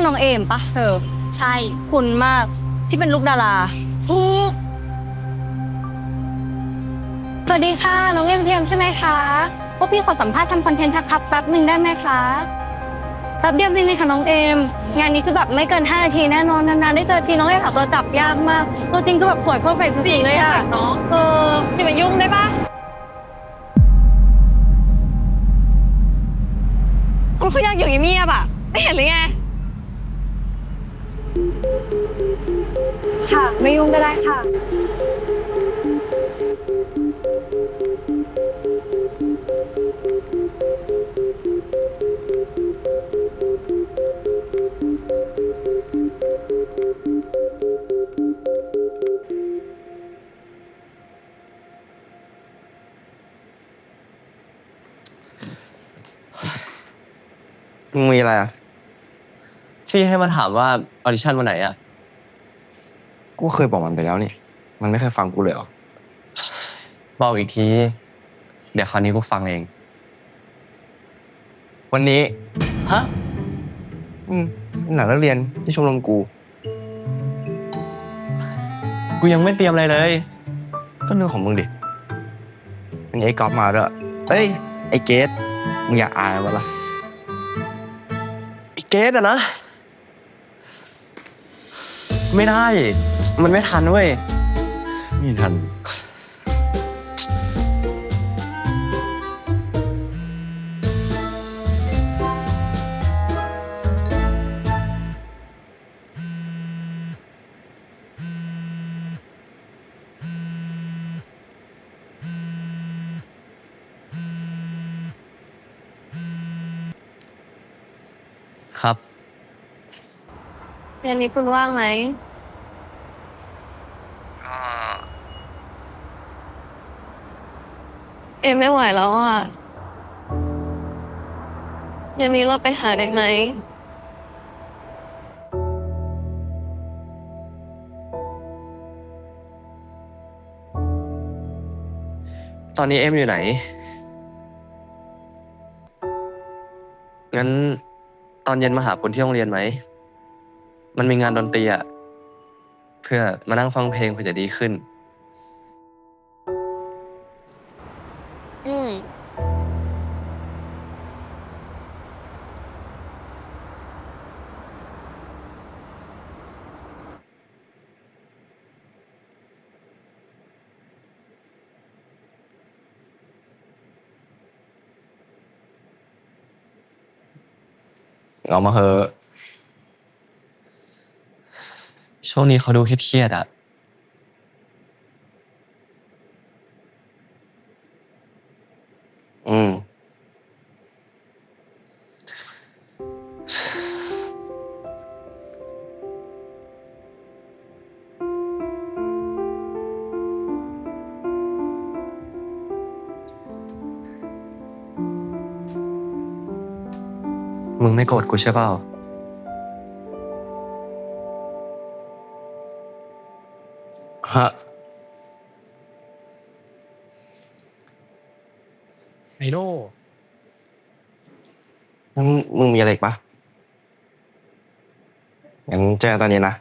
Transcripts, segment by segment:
นั่นน้องเอมปะเธอใช่คุณมากที่เป็นลูกดาราถูกสวัสดีค่ะ น้องเอ็มเทียมใช่ไหมคะพวกพี่ขอสัมภาษณ์ทำคอนเทนต์ทักแป๊บหนึ่งได้ไหมคะแป๊บเดียวจริงๆค่ะน้องเอม งานนี้คือแบบไม่เกิน5นาทีแน่นอนนานๆได้เจอทีน้องเอมหาตัวจับยากมากตัวจริงคือแบบสวยเพอร์เฟกต์สุดๆเลยอะเนาะเอออย่ามายุ่งได้ปะคุณเขาอยากอยู่เงียบๆอะไม่เห็นหรือไง ค่ะ ไม่ยุ่งก็ได้ค่ะ มึงมีอะไรอะ ที่ให้มาถามว่าออดิชั่นวันไหนอะ กูเคยบอกมันไปแล้วนี่ มันไม่เคยฟังกูเลยเหรอ บอกอีกที เดี๋ยวคราวนี้กูฟังเอง วันนี้ ฮะ อืมหลังเลิกเรียนที่ชมรมกู กูยังไม่เตรียมอะไรเลย ก็เรื่องของมึงดิวันนี้ไอ้ก๊อฟมาด้วยเอ้ย ไอ้เกสมึงอยากอายมั้ล่ะ ไอ้เกสอะนะ ไม่ได้ มันไม่ทันเว้ย ไม่ทัน เรียนนี้คุณว่างไหมเอ็มไม่ไหวแล้วอะเย็นนี้เราไปหาได้ไหม ตอนนี้เอ็มอยู่ไหน งั้นตอนเย็นมาหาคุณที่โรงเรียนไหม มันมีงานดนตรีอะเพื่อมานั่งฟังเพลงเพื่อจะดีขึ้น อืมเอามาเหอะ ช่วงนี้เขาดูเครียดๆอะอืม มึงไม่โกรธกูใช่เปล่า โน่งั้นมึงมีอะไรอีกปะงั้นเจอกันตอนนี้นะ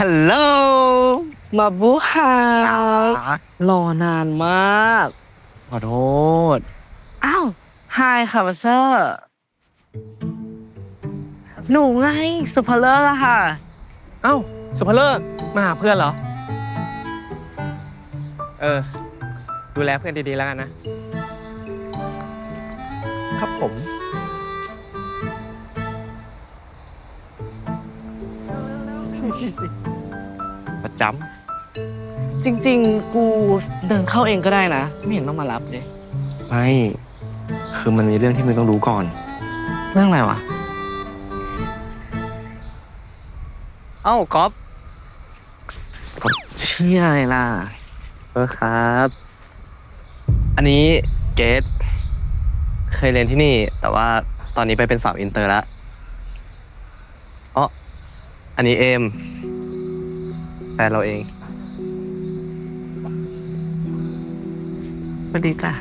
ฮัลโหล มาบูฮารอนานมาก ขอโทษ อ้าวไฮค่ะมาเซอร์ หนูไงสุภเลอร์อะค่ะ เอ้าสุภเลิกมาหาเพื่อนเหรอ เออ ดูแลเพื่อนดีๆแล้วกันนะ ครับผมประจจริง ๆ กูเดินเข้าเองก็ได้นะ ไม่เห็นต้องมารับเลยำไม่คือมันมีเรื่องที่มึงต้องรู้ก่อน เรื่องอะไรวะ เอ้าก๊อฟเชี่ยอะไรล่ะเออครับ อันนี้เกตเคยเรียนที่นี่ แต่ว่าตอนนี้ไปเป็นสาวอินเตอร์แล้วอ๋ออันนี้เอม แฟนเราเองสวัสดีจ้ะ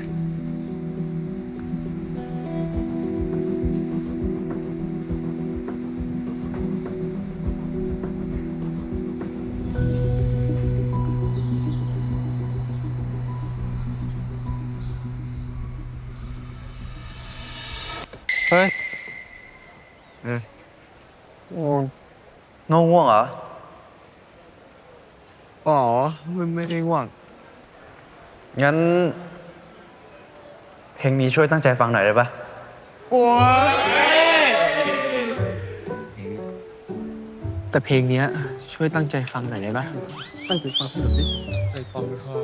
เฮ้ยน้องง่วงเหรอ อ๋อมันไม่ได้ง่วง งั้น เพลงนี้ช่วยตั้งใจฟังหน่อยได้ปะแต่เพลงเนี้ยช่วยตั้งใจฟังหน่อยได้ปะตั้งใจฟังหน่อยดิใจฟังเขา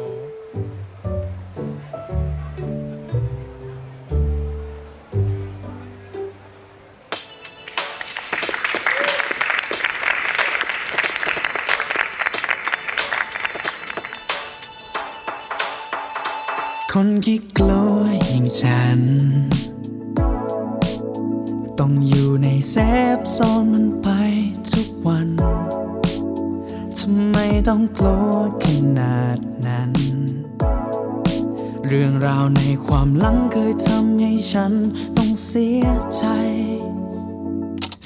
คนขี้กลัวอย่างฉัน ต้องอยู่ในเซฟโซนมันไปทุกวัน ทำไมต้องกลัวขนาดนั้น เรื่องราวในความหลังเคยทำให้ฉันต้องเสียใจ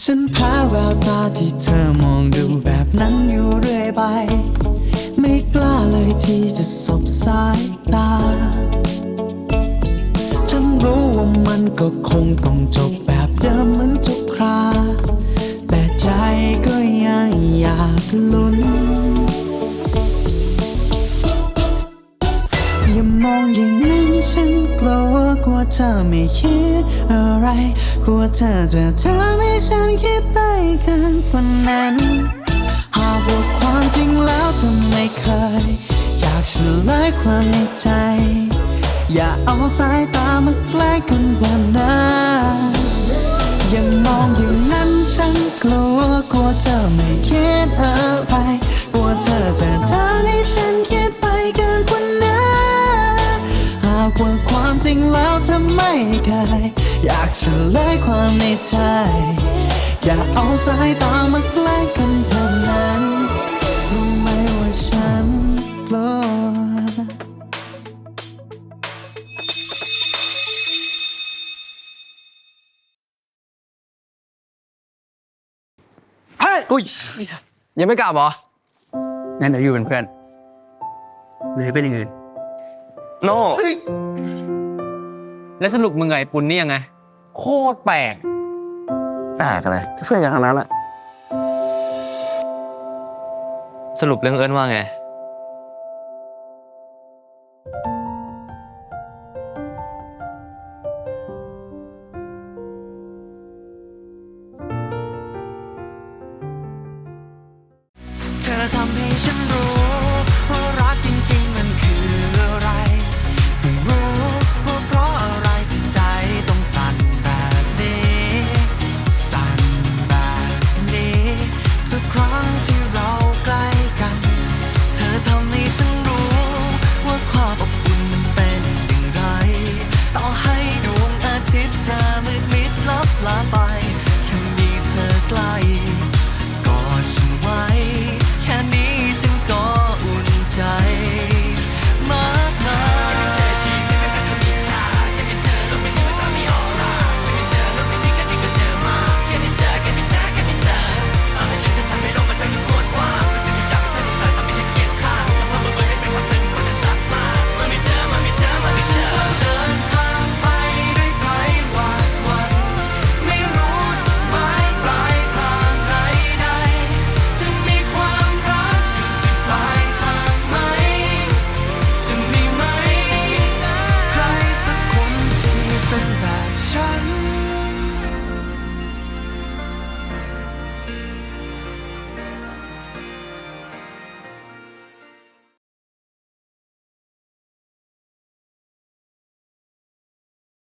ฉันแพ้แววตาที่เธอมองดูแบบนั้นอยู่เรื่อยไป ไม่กล้าเลยที่จะสบสายตา ฉันรู้ว่ามันก็คงต้องจบแบบเดิมเหมือนทุกครา แต่ใจก็ยังอยากลุ้น อย่ามองอย่างนั้นฉันกลัวกลัวเธอไม่คิดอะไร กลัวเธอจะทำให้ฉันคิดไปกินกว่านั้น ว่าความจริงแล้วเธอไม่เคย อยากเฉลยความในใจ อย่าเอาสายตามาใกล้กันกว่านั้นอย่ามองอย่างนั้นฉันกลัวกลัวเธอไม่คิดอะไรกลัวเธอจะทำให้ฉันคิดไปเกินกว่านั้นหากว่าความจริงแล้วเธอไม่เคยอยากเฉลยความในใจ อย่าเอาสายตามาใกล้กันเท่านั้นรู้ไหมว่าฉันกลัวเฮ้ยอุ้ยยังไม่กลับเหรอ งั้นเดี๋ยวอยู่เป็นเพื่อน หรือเป็นอย่างอื่น โน่ แล้วสรุปมึงกับไอ้ปุนนี่ยังไง โคตรแปลก แปลกอะไรเพื่อนกันทั้งนั้นแหละสรุปเรื่องเอิญว่าไง